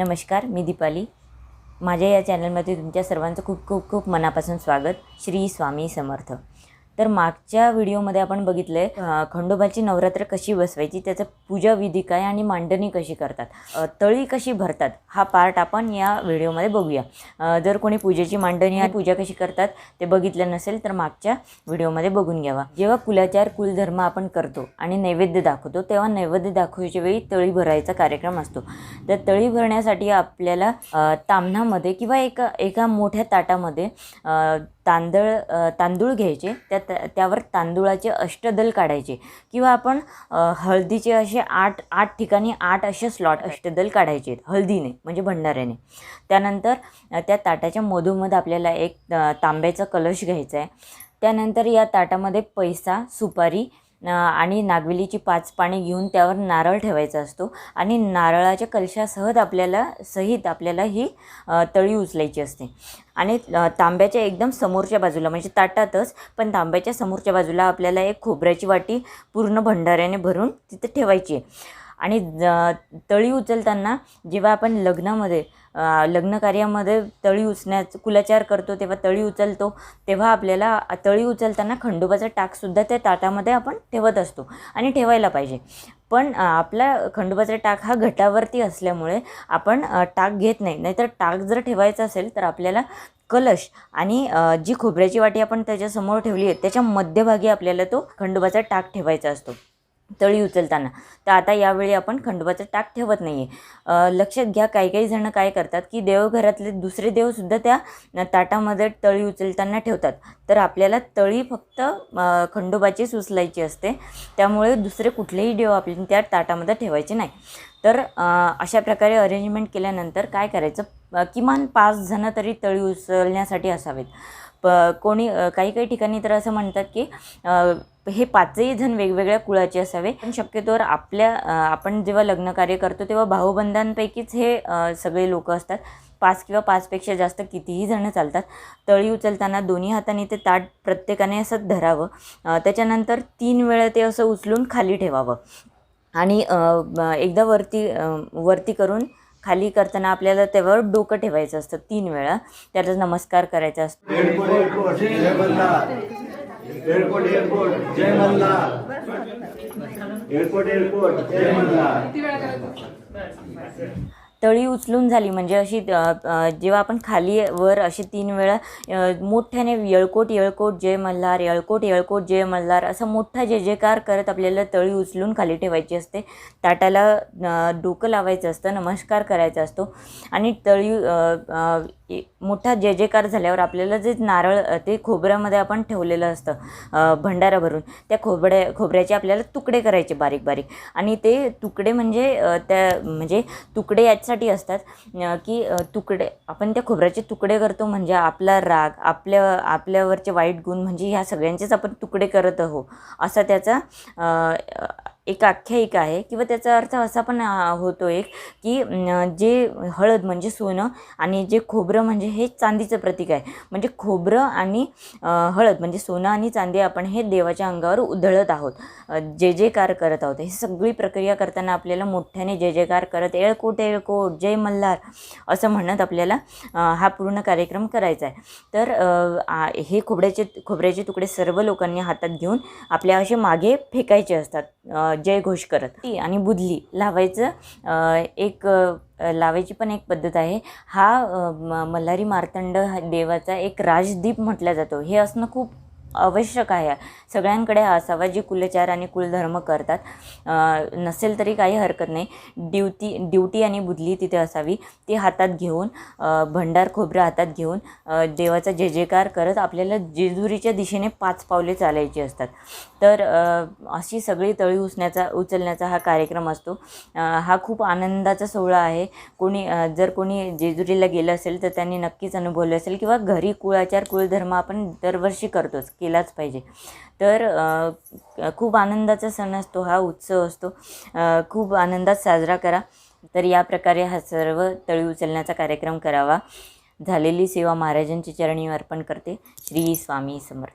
नमस्कार मी दीपाली. माझ्या या चॅनलमध्ये तुमच्या सर्वांचं खूप खूप खूप मनापासून स्वागत. श्री स्वामी समर्थ. तर मागच्या व्हिडिओमध्ये आपण बघितलं आहे खंडोबाची नवरात्र कशी बसवायची त्याचं पूजा विधी काय आणि मांडणी कशी करतात तळी कशी भरतात हा पार्ट आपण या व्हिडिओमध्ये बघूया. जर कोणी पूजेची मांडणी आणि पूजा कशी करतात ते बघितलं नसेल तर मागच्या व्हिडिओमध्ये बघून घ्यावा. जेव्हा कुलाचार कुलधर्म आपण करतो आणि नैवेद्य दाखवतो तेव्हा नैवेद्य दाखवायच्या वेळी तळी भरायचा कार्यक्रम असतो. तर तळी भरण्यासाठी आपल्याला अ, किंवा एका एका मोठ्या ताटामध्ये तांदळ तांदूळ घ्यायचे. त्या त्या- त्यावर तांदूळाचे अष्टदल काढायचे. किंवा आपण हळदीचे असे आठ आठ ठिकाणी आठ असे स्लॉट अष्टदल काढायचे हळदीने म्हणजे भंडाऱ्याने. त्यानंतर त्या ताटाच्या मधोमध आपल्याला एक तांब्याचा कलश घ्यायचा आहे. त्यानंतर या ताटामध्ये पैसा सुपारी आणि नागवेलीची पाच पाने घेऊन त्यावर नारळ ठेवायचा असतो. आणि नारळाच्या कलशासहत आपल्याला सहित आपल्याला ही तळी उचलायची असते. आणि तांब्याच्या एकदम समोरच्या बाजूला म्हणजे ताटातच पण तांब्याच्या समोरच्या बाजूला आपल्याला एक खोबऱ्याची वाटी पूर्ण भंडाऱ्याने भरून तिथे ठेवायची आहे. आणि ज- तळी उचलताना जेव्हा आपण लग्नामध्ये लग्नकार्यामध्ये तळी उचण्याचं कुलाचार करतो तेव्हा तळी उचलतो तेव्हा आपल्याला तळी उचलताना खंडोबाचा टाकसुद्धा त्या ताटामध्ये आपण ठेवत असतो आणि ठेवायला पाहिजे. पण आपला खंडोबाचा टाक हा घटावरती असल्यामुळे आपण टाक घेत नाही. नाहीतर टाक जर ठेवायचा असेल तर आपल्याला कलश आणि जी खोबऱ्याची वाटी आपण त्याच्यासमोर ठेवली आहे त्याच्या मध्यभागी आपल्याला तो खंडोबाचा टाक ठेवायचा असतो. तळी उचलताना. तर आता यावेळी आपण खंडोबाचं टाक ठेवत नाही आहे लक्षात घ्या काही काही जणं काय करतात की देवघरातले दुसरे देवसुद्धा त्या ताटामध्ये तळी उचलताना ठेवतात. तर आपल्याला तळी फक्त खंडोबाचीच उचलायची असते. त्यामुळे दुसरे कुठलेही देव आपण त्या ताटामध्ये ठेवायचे नाही. तर अशा प्रकारे अरेंजमेंट केल्यानंतर काय करायचं? किमान पाच जणं तरी तळी उचलण्यासाठी असावेत. प कोणी काही काही ठिकाणी तर असं म्हणतात की हे पाचही जण वेगवेगळ्या कुळाचे असावे. पण शक्यतोवर आपल्या आपण जेव्हा लग्न कार्य करतो तेव्हा भाऊबंधांपैकीच हे सगळे लोक असतात. पाच किंवा पाचपेक्षा जास्त कितीही जणं चालतात. तळी उचलताना दोन्ही हाताने ते ताट प्रत्येकाने असं धरावं. त्याच्यानंतर तीन वेळा ते असं उचलून खाली ठेवावं. आणि एकदा वरती वरती करून खाली करताना आपल्याला त्यावर डोकं ठेवायचं असतं तीन वेळा. त्याचा नमस्कार करायचा असतो. एअरपोर्ट एअरपोर्ट जय मल्हार एअरपोर्ट एअरपोर्ट जय मल्हार तळी उचलून झाली. म्हणजे अशी जेव्हा आपण खाली वर अशी तीन वेळा मोठ्याने येळकोट येळकोट जय मल्हार येळकोट येळकोट जय मल्हार असा मोठा जय जयकार करत आपल्याला तळी उचलून खाली ठेवायची असते. ताटाला डोकं लावायचं असतं नमस्कार करायचा असतो. आणि तळी मोठा जय जयकार झाल्यावर आपल्याला जे नारळ ते खोबऱ्यामध्ये आपण ठेवलेलं असतं भंडारा भरून त्या खोबड्या खोबऱ्याचे आपल्याला तुकडे करायचे बारीक बारीक. आणि ते तुकडे म्हणजे त्या म्हणजे तुकडे यासाठी असतात की तुकडे. आपण त्या खोबऱ्याचे तुकडे करतो म्हणजे आपला राग आपल्या आपल्यावरचे वाईट गुण म्हणजे ह्या सगळ्यांचेच आपण तुकडे करत आहो असा त्याचा एक आख्यायिका आहे. किंवा त्याचा अर्थ असा पण होतो एक की जे हळद म्हणजे सोनं आणि जे खोबरं म्हणजे हे चांदीचं प्रतीक आहे. म्हणजे खोबरं आणि हळद म्हणजे सोनं आणि चांदी आपण हे देवाच्या अंगावर उधळत आहोत. जे जे कार करत आहोत. ही सगळी प्रक्रिया करताना आपल्याला मोठ्याने जय जयकार करत येळकोट येळकोट जय मल्हार असं म्हणत आपल्याला हा पूर्ण कार्यक्रम करायचा आहे. तर हे खोबऱ्याचे खोबऱ्याचे तुकडे सर्व लोकांनी हातात घेऊन आपल्या असे मागे फेकायचे असतात. जयघोष जय करत. ती आणि बुदली लावायचं एक लावायची पण एक पद्धत आहे. हा म- मल्हारी मार्तंड देवाचा एक राजदीप म्हटला जातो. हे असणं खूप आवश्यक आहे. सगळ्यांकडे हा असावा जी कुलचार आणि कुलधर्म करतात. नसेल तरी काही हरकत नाही. ड्युटी ड्युटी आणि बुदली तिथे असावी. ती हातात घेऊन भंडार खोबरं हातात घेऊन देवाचा जय जयकार करत आपल्याला जेजुरीच्या दिशेने पाच पावले चालायची असतात. तर अशी सगळी तळी उसण्याचा उचलण्याचा हा कार्यक्रम असतो. हा खूप आनंदाचा सोहळा आहे. कोणी जर कोणी जेजुरीला गेलं असेल तर त्यांनी नक्कीच अनुभवलं असेल किंवा घरी कुळाचार कुळधर्म आपण दरवर्षी करतोच. केलाच पाहिजे. तर खूप आनंदाचा सण असतो हा उत्सव असतो. खूप आनंदात साजरा करा. तर या प्रकारे हा सर्व तळी उचलण्याचा कार्यक्रम करावा. झालेली सेवा महाराजांची चरणी अर्पण करते. श्री स्वामी समर्थ.